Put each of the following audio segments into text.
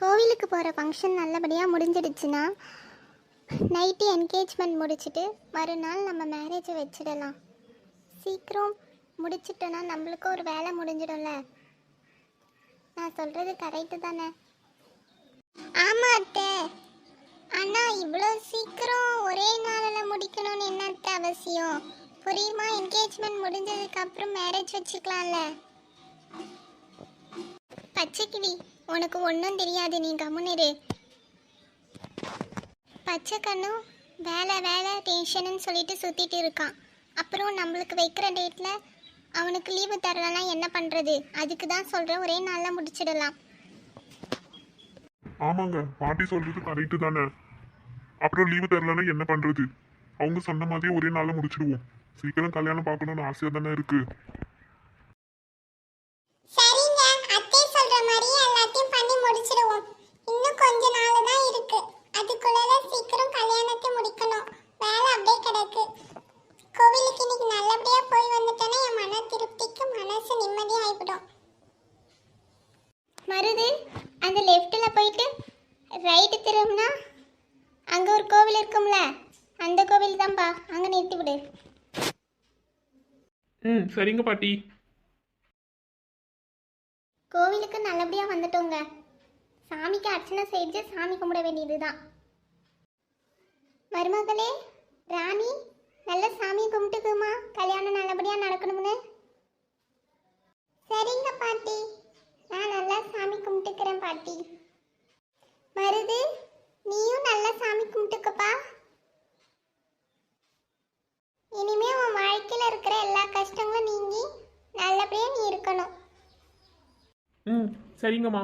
கோவிலுக்கு போகிற ஃபங்க்ஷன் நல்லபடியாக முடிஞ்சிடுச்சுன்னா நைட்டு என்கேஜ்மெண்ட் முடிச்சுட்டு மறுநாள் நம்ம மேரேஜை வச்சிடலாம். சீக்கிரம் முடிச்சிட்டோன்னா நம்மளுக்கும் ஒரு வேலை முடிஞ்சிடும்ல. நான் சொல்கிறது கரெக்டு தானே? ஆமாம் அத்தை. ஆனால் இவ்வளோ சீக்கிரம் ஒரே நாளில் முடிக்கணும்னு என்ன அத்தை அவசியம்? புரியுமா? என்கேஜ்மெண்ட் முடிஞ்சதுக்கு அப்புறம் மேரேஜ் வச்சுக்கலாம்ல. பச்சைக்கிளி. உனக்கு ஒன்றும் தெரியாது நீ கம்முனிரு. பச்சை கண்ணும் வேலை வேலை டென்ஷனுன்னு சொல்லிட்டு சுற்றிட்டு இருக்கான். அப்புறம் நம்மளுக்கு வைக்கிற டேட்டில் அவனுக்கு லீவு தரலன்னா என்ன பண்ணுறது அதுக்கு தான் சொல்கிறேன் ஒரே நாளில் முடிச்சிடலாம். ஆமாங்க பாட்டி சொல்றது கரெக்டு தானே. அப்புறம் லீவு தரலன்னா என்ன பண்ணுறது அவங்க சொன்ன மாதிரியே ஒரே நாளில் முடிச்சிடுவோம். சீக்கிரம் கல்யாணம் பார்க்கணும்னு ஆசையாக தானே இருக்குது சரிங்க அத்தை சொல்ற மாதிரி எல்லாத்தையும் பண்ணி முடிச்சிடுவோம் இன்னும் கொஞ்ச நாள் தான் இருக்கு அதுக்குள்ள சீக்கிரம் கல்யாணத்தை முடிக்கணும் வேலை அப்படியே கிடக்கு கோவிலுக்கு இன்னைக்கு நல்லபடியா போய் வந்துட்டேன்னா என் மன திருப்திக்கு மனசு நிம்மதி ஆயிடும் மருது அந்த லெஃப்ட்ல போயிட்டு ரைட்டு திரும்பினா அங்க ஒரு கோவில் இருக்கும்ல அந்த கோவில் தான்ப்பா அங்க நிறுத்தி விடு ம் சரிங்க பாட்டி. கோவிலுக்கு நல்லபடியா வந்துட்டோங்க. சாமிக்கு அர்ச்சனை செஞ்சு சாமி கும்பிட வேண்டியதுதான். மருமகளே ராணி நல்ல சாமி கும்பிட்டுக்குமா? கல்யாணம் நல்லபடியா நடக்கணும்னு? சரிங்க பாட்டி. நான் நல்லா சாமி கும்பிட்டுக்கிறேன் பாட்டி. மருது நீயும் நல்லா சாமி கும்பிட்டுக்கப்பா. இனிமே உன் வாழ்க்கையில இருக்கிற நல்லபடியா நீ இருக்கணும். ம் சரிங்கம்மா.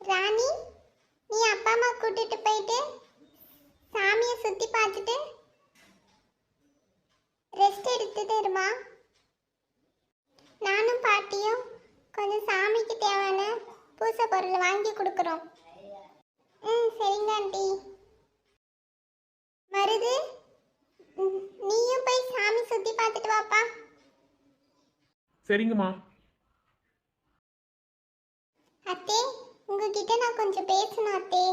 ராணி நீ அப்பா அம்மா கூட்டிட்டு போயிட்டு சாமியை சுத்தி பார்த்துட்டு ரெஸ்ட் எடுத்துட்டு இருமா. நானும் பாட்டியும் கொஞ்சம் சாமிக்கு தேவையான பூசை பொருள் வாங்கி கொடுக்குறோம். ம் சரிங்க ஆண்டி. மருது நீயும் போய் சாமி சுத்தி பார்த்துட்டு வாப்பா. சரிங்கம்மா. அத்தே உங்ககிட்ட நான் கொஞ்சம் பேசணும் அத்தே.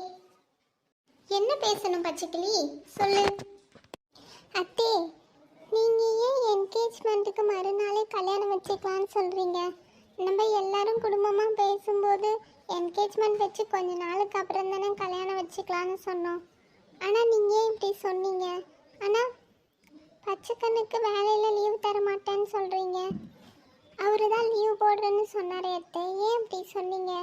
என்ன பேசணும் பச்சைக்கிளி? சொல்லு. அத்தே நீங்க ஏன் என்கேஜ்மெண்ட்டுக்கு மறுநாளே கல்யாணம் வச்சுக்கலாம்னு சொல்றீங்க? நம்ம எல்லாரும் குடும்பமா பேசும்போது என்கேஜ்மெண்ட் வச்சு கொஞ்ச நாளுக்கு அப்புறம் தானே கல்யாணம் வச்சுக்கலாம்னு சொன்னோம். ஆனா நீங்க ஏன் இப்படி சொன்னீங்க? ஆனா பச்சைக்கண்ணுக்கு வேலையில லீவ் தர மாட்டேன்னு சொல்றீங்க. அவரு தான் லீவ் போடுறேன்னு சொன்னாரே அத்தை. ஏன் இப்படி சொன்னீங்க?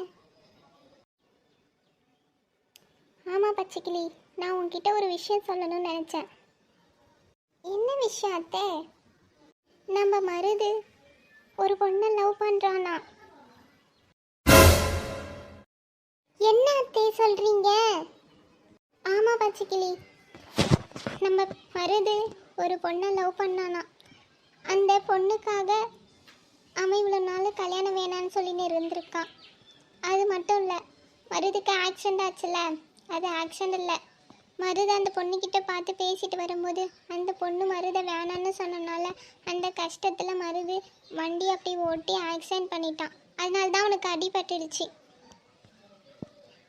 ஆமாம் பச்சைக்கிளி நான் உங்ககிட்ட ஒரு விஷயம் சொல்லணும்னு நினச்சேன். என்ன விஷயம் அத்தை? நம்ம மருது ஒரு பொண்ணை லவ் பண்ணுறானா என்ன அத்தை சொல்கிறீங்க ஆமாம் பச்சைக்கிளி நம்ம மருது ஒரு பொண்ணை லவ் பண்ணானா? அந்த பொண்ணுக்காக அவன் இவ்வளோ நாள் கல்யாணம் வேணான்னு சொல்லின்னு இருந்திருக்கான். அது மட்டும் இல்லை மருதுக்கு ஆக்சிடென்ட் ஆச்சுல்ல? அது ஆக்சிடென்ட் இல்லை. மருது அந்த பொண்ணுக்கிட்ட பார்த்து பேசிட்டு வரும்போது அந்த பொண்ணு மருதை வேணான்னு சொன்னனால அந்த கஷ்டத்தில் மருது வண்டி அப்படி ஓட்டி ஆக்சிடென்ட் பண்ணிட்டான். அதனால தான் அவனுக்கு அடிபட்டுடுச்சு.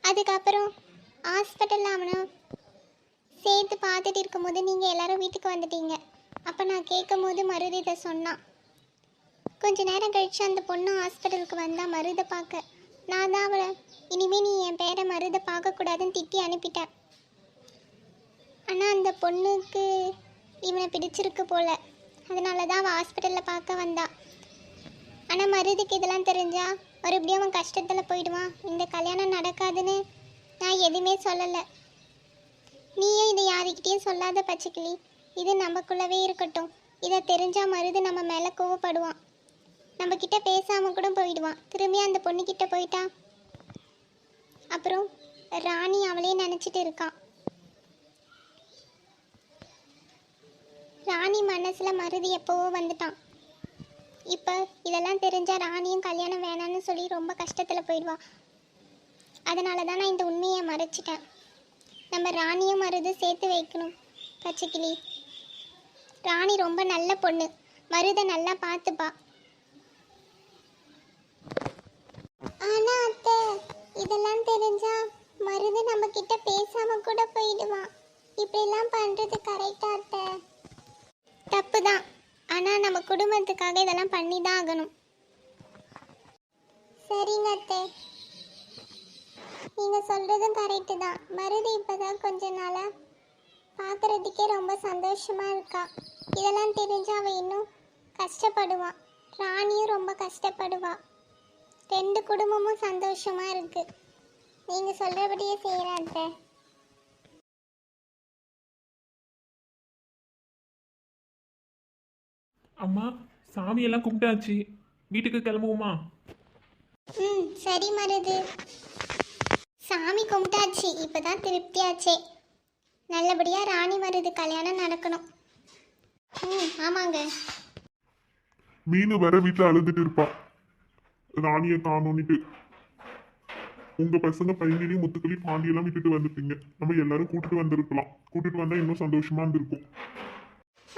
அதுக்கப்புறம் ஹாஸ்பிட்டலில் அவனை சேர்த்து பார்த்துட்டு இருக்கும்போது நீங்கள் எல்லாரும் வீட்டுக்கு வந்துட்டீங்க. அப்போ நான் கேட்கும்போது மருது இதை சொன்னான். கொஞ்ச நேரம் கழிச்சு அந்த பொண்ணு ஹாஸ்பிட்டலுக்கு வந்தா மருதை பார்க்க. நான் தான் அவளை இனிமே நீ என் பேரை மருதை பார்க்கக்கூடாதுன்னு திட்டி அனுப்பிட்டேன். ஆனால் அந்த பொண்ணுக்கு இவனை பிடிச்சிருக்கு போல. அதனால தான் அவள் ஹாஸ்பிட்டலில் பார்க்க வந்தா. ஆனால் மருதுக்கு இதெல்லாம் தெரிஞ்சா மறுபடியும் அவன் கஷ்டத்தில் போயிடுவான். இந்த கல்யாணம் நடக்காதுன்னு நான் எதுவுமே சொல்லலை. நீயும் இதை யாருக்கிட்டேயும் சொல்லாத பச்சைக்கிளி. இது நமக்குள்ளவே இருக்கட்டும். இதை தெரிஞ்சால் மருது நம்ம மேலே கோவப்படுவான். நம்ம கிட்ட பேசாம கூட போயிடுவான். திரும்பி அந்த பொண்ணு கிட்ட போயிட்டா? அப்புறம் ராணி அவளே நினைச்சிட்டு இருக்கான். ராணி மனசுல மருதி எப்பவோ வந்துட்டான். இப்ப இதெல்லாம் தெரிஞ்சா ராணியும் கல்யாணம் வேணான்னு சொல்லி ரொம்ப கஷ்டத்துல போயிடுவா அதனால தான் நான் இந்த உண்மையை மறைச்சிட்டேன். நம்ம ராணியும் மருது சேர்த்து வைக்கணும் பச்சைக்கிளி. ராணி ரொம்ப நல்ல பொண்ணு. மருதை நல்லா பார்த்துப்பா ஆனா அத்தை இதெல்லாம் தெரிஞ்சா மருது நம்ம கிட்ட பேசாம கூட போயிடுவான். இப்படிலாம் பண்றது கரெக்டா அத்தை? தப்பு தான் ஆனா நம்ம குடும்பத்துக்காக இதெல்லாம் பண்ணி தான் ஆகணும். சரிங்க அத்தை. நீங்க சொல்றதும் கரெக்டு தான். மருது இப்பதான் கொஞ்ச நாளா பார்க்கறதுக்கே ரொம்ப சந்தோஷமா இருக்கா. இதெல்லாம் தெரிஞ்சு அவ இன்னும் கஷ்டப்படுவான் ராணியும் ரொம்ப கஷ்டப்படுவா. ரெண்டு குடும்பமும் சந்தோஷமா இருக்கு. நீங்க சொல்றபடியே செய்யறேன் அத்தை. அம்மா சாமியெல்லாம் கும்பிட்டாச்சு. வீட்டுக்கு கிளம்புவோமா? ம் சரி மருது. சாமி கும்பிட்டாச்சு. இப்பதான் திருப்தியாச்சே நல்லபடியா ராணி மருது கல்யாணம் நடக்கணும். ம் ஆமாங்க. மீன் வர வீட்டுல அழுதுட்டு இருப்பா. ராணியை காணோன்னுட்டு. உங்க பசங்க பையனையும் முத்துக்களி பாண்டியெல்லாம் விட்டுட்டு வந்துட்டீங்க. நம்ம எல்லாரும் கூட்டிட்டு வந்திருக்கலாம். கூட்டிட்டு வந்தா இன்னும் சந்தோஷமா இருந்திருக்கும்.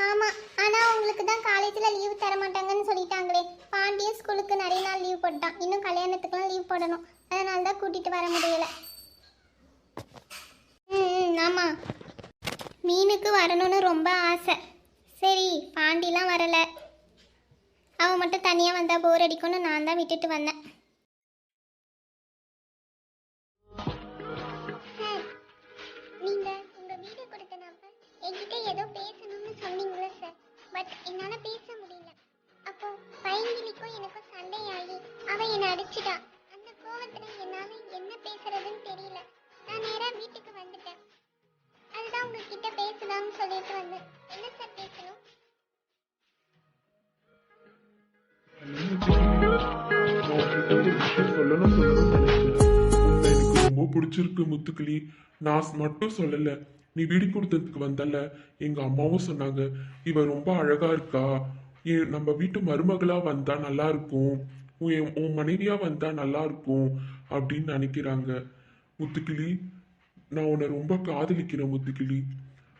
ஆமா ஆனா உங்களுக்கு தான் காலேஜ்ல லீவ் தர மாட்டாங்கன்னு சொல்லிட்டாங்களே. பாண்டியன் ஸ்கூலுக்கு நிறைய நாள் லீவ் போட்டான் இன்னும் கல்யாணத்துக்குலாம் லீவ் போடணும். அதனால தான் கூட்டிட்டு வர முடியல. ம் ஆமா. மீனுக்கு வரணும்னு ரொம்ப ஆசை. சரி பாண்டிலாம் வரலை. அவன் மட்டும் தனியாக வந்தால் போர் அடிக்கும்னு நான் தான் விட்டுட்டு வந்தேன். பிடிச்சிருக்கு முத்துக்கிளி நான் மட்டும் சொல்லல. நீ வீடு கொடுத்ததுக்கு வந்தல எங்க அம்மாவும் சொன்னாங்க இவ ரொம்ப அழகா இருக்கா. ஏ- நம்ம வீட்டு மருமகளா வந்தா நல்லா இருக்கும். உன் என்- உன் மனைவியா வந்தா நல்லா இருக்கும். அப்படின்னு நினைக்கிறாங்க. முத்துக்கிளி நான் உன்னை ரொம்ப காதலிக்கிறேன் முத்துக்கிளி.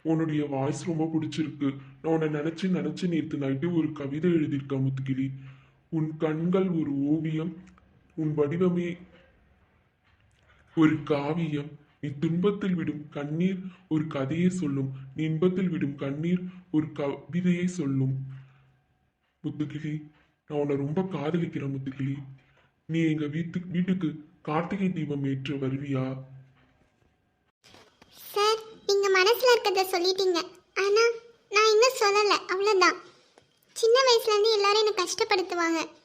உன்னுடைய வாய்ஸ் ரொம்ப பிடிச்சிருக்கு. நான் உன்னை நினைச்சு நினைச்சு நேற்று நைட்டு ஒரு கவிதை எழுதியிருக்கேன் முத்துக்கிளி. உன் கண்கள் ஒரு ஓவியம். உன் வடிவமே ஒரு காவியம். நீ துன்பத்தில் விடும் கண்ணீர் ஒரு கதையை சொல்லும். நீ இன்பத்தில் விடும் கண்ணீர் ஒரு கவிதையை சொல்லும். முத்துக்கிளி நான் உன்னை ரொம்ப காதலிக்கிறேன் முத்துக்கிளி நீ எங்க வீட்டு வீட்டுக்கு கார்த்திகை தீபம் ஏற்று வருவியா? சார் நீங்க மனசுல இருக்கத சொல்லிட்டீங்க. ஆனா நான் இன்னும் சொல்லல. அவ்வளவுதான். சின்ன வயசுல இருந்து எல்லாரும் என்ன கஷ்டப்படுத்துவாங்க.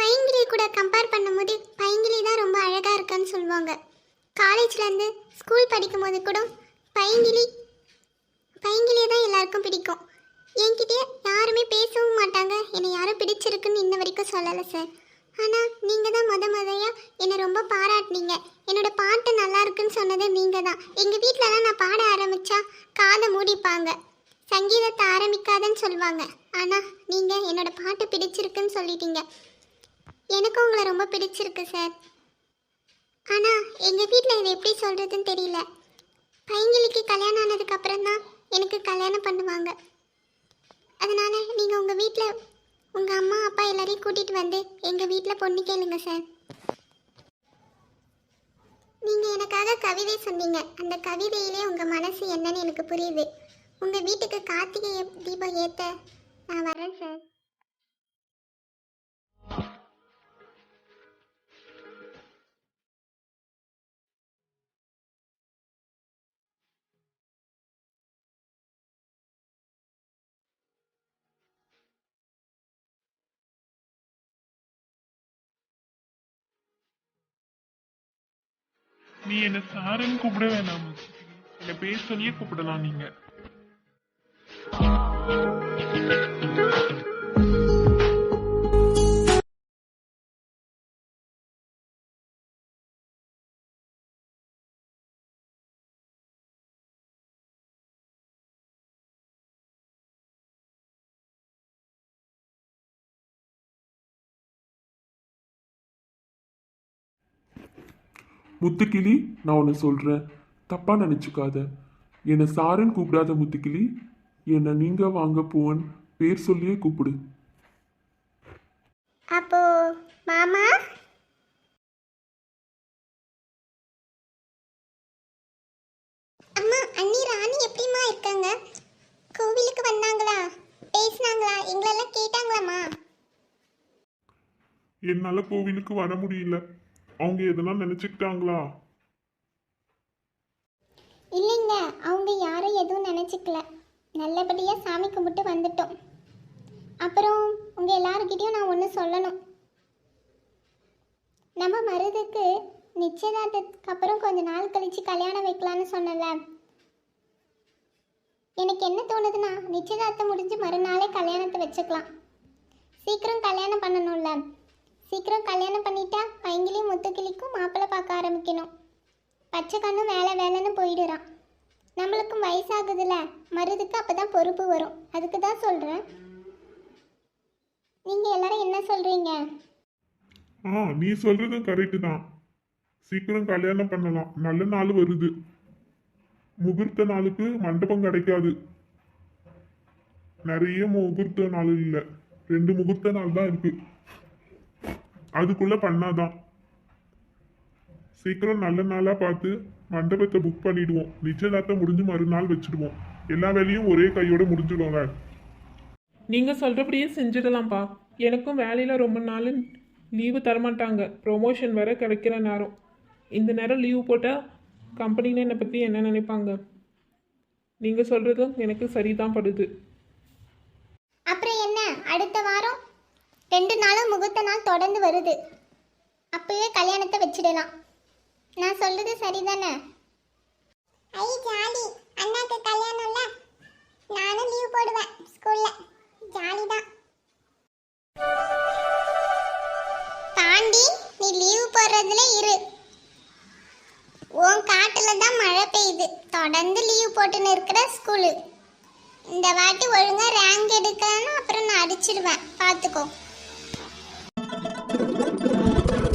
பைங்கிலி கூட கம்பேர் பண்ணும்போது பைங்கிலி தான் ரொம்ப அழகாக இருக்கான்னு சொல்லுவாங்க. காலேஜ்லேருந்து ஸ்கூல் படிக்கும்போது கூட பைங்கிலி பைங்கிலியை தான் எல்லாருக்கும் பிடிக்கும். என்கிட்ட யாருமே பேசவும் மாட்டாங்க. என்னை யாரும் பிடிச்சிருக்குன்னு இன்ன வரைக்கும் சொல்லலை சார் ஆனால் நீங்கள் தான் முத முதையாக என்னை ரொம்ப பாராட்டினீங்க. என்னோட பாட்டு நல்லா இருக்குன்னு சொன்னது நீங்கள் தான். எங்கள் வீட்டிலலாம் நான் பாட ஆரம்பித்தா காதை மூடிப்பாங்க. சங்கீதத்தை ஆரம்பிக்காதன்னு சொல்லுவாங்க. ஆனால் நீங்கள் என்னோட பாட்டு பிடிச்சிருக்குன்னு சொல்லிட்டீங்க. எனக்கும் உங்களை ரொம்ப பிடிச்சிருக்கு சார் ஆனால் எங்கள் வீட்டில் இதை எப்படி சொல்கிறதுன்னு தெரியல. பையங்களுக்கு கல்யாணம் ஆனதுக்கப்புறம் தான் எனக்கு கல்யாணம் பண்ணுவாங்க. அதனால் நீங்கள் உங்கள் வீட்டில் உங்கள் அம்மா அப்பா எல்லாரையும் கூட்டிகிட்டு வந்து எங்கள் வீட்டில் பொண்ணு கேளுங்க சார் நீங்கள் எனக்காக கவிதை சொன்னீங்க. அந்த கவிதையிலே உங்கள் மனசு என்னன்னு எனக்கு புரியுது. உங்கள் வீட்டுக்கு கார்த்திகை தீபம் ஏற்ற நான் வரேன் சார் நீ என்ன சாருன்னு கூப்பிட வேணாம். என்ன பேர் சொல்லியே கூப்பிடலாம் நீங்க. முத்துக்கிளி நான் உன்னை சொல்கிறேன் தப்பாக நினச்சிக்காத. என்னை சாரன் கூப்பிடாத முத்துக்கிளி. என்னை நீங்கள் வாங்க போவன் பேர் சொல்லியே கூப்பிடு. அப்போ மாமா? அம்மா அண்ணி ராணி எப்படிமா இருக்காங்க? கோவிலுக்கு வந்தாங்களா? பேசினாங்களா? எங்களெல்லாம் கேட்டாங்களாம்மா? என்னால் கோவிலுக்கு வர முடியல. அவங்க எதெல்லாம் நினைச்சுக்கிட்டாங்களா? இல்லைங்க அவங்க யாரும் எதுவும் நினச்சிக்கல. நல்லபடியாக சாமி கும்பிட்டு வந்துட்டோம். அப்புறம் உங்கள் எல்லாருக்கிட்டையும் நான் ஒன்று சொல்லணும். நம்ம மருதுக்கு நிச்சயதார்த்தத்துக்கு அப்புறம் கொஞ்ச நாள் கழிச்சு கல்யாணம் வைக்கலான்னு சொன்னல எனக்கு என்ன தோணுதுன்னா நிச்சயதார்த்தம் முடிஞ்சு மறுநாளே கல்யாணத்தை வச்சுக்கலாம். சீக்கிரம் கல்யாணம் பண்ணணும்ல. சீக்கிரம் கல்யாணம் பண்ணிட்டா பைங்கிலையும் முத்துக்கிளிக்கும் மாப்பிள்ளை பார்க்க ஆரம்பிக்கணும். பச்சை கண்ணும் வேலை வேலைன்னு போயிடுறான். நம்மளுக்கும் வயசாகுதுல மருதுக்கு அப்போ தான் பொறுப்பு வரும். அதுக்கு தான் சொல்கிறேன் நீங்கள் எல்லாரும் என்ன சொல்கிறீங்க ஆ நீ சொல்கிறதும் கரெக்டு தான். சீக்கிரம் கல்யாணம் பண்ணலாம். நல்ல நாள் வருது. முகூர்த்த நாளுக்கு மண்டபம் கிடைக்காது. நிறைய முகூர்த்த நாள் இல்லை. ரெண்டு முகூர்த்த நாள் தான் இருக்குது அதுக்குள்ள பண்ணாதான். சீக்கிரம் நல்ல நாளா பார்த்து மண்டபத்தை புக் பண்ணிடுவோம். நிச்சயதார்த்தம் முடிஞ்சு மறுநாள் வச்சிடுவோம். எல்லா வேலையும் ஒரே கையோட முடிஞ்சிடும்ல நீங்கள் சொல்கிறபடியே செஞ்சிடலாம்ப்பா எனக்கும் வேலையில் ரொம்ப நாள் லீவு தரமாட்டாங்க. ப்ரொமோஷன் வேற கிடைக்கிற நேரம். இந்த நேரம் லீவு போட்டால் கம்பெனியில் என்னை பற்றி என்ன நினைப்பாங்க? நீங்கள் சொல்கிறதும் எனக்கு சரிதான் படுது. அப்புறம் என்ன? அடுத்த வாரம் ரெண்டு நாளும் முகூர்த்த நாள் தொடர்ந்து வருது. அப்பவே கல்யாணத்தை வச்சிடலாம். நான் சொல்றது சரிதானே? ஐ ஜாலி. அண்ணாக்கு கல்யாணம்ல நானும் லீவ் போடுவேன் ஸ்கூல்ல ஜாலி தான் பாண்டி நீ லீவ் போடுறதுல இரு. உன் காட்டுல தான் மழை பெய்யுது. தொடர்ந்து லீவ் போட்டுன்னு இருக்கிற ஸ்கூலு இந்த வாட்டி ஒழுங்கா ரேங்க் எடுக்கலன்னா அப்புறம் நான் அடிச்சிடுவேன் பார்த்துக்கோ.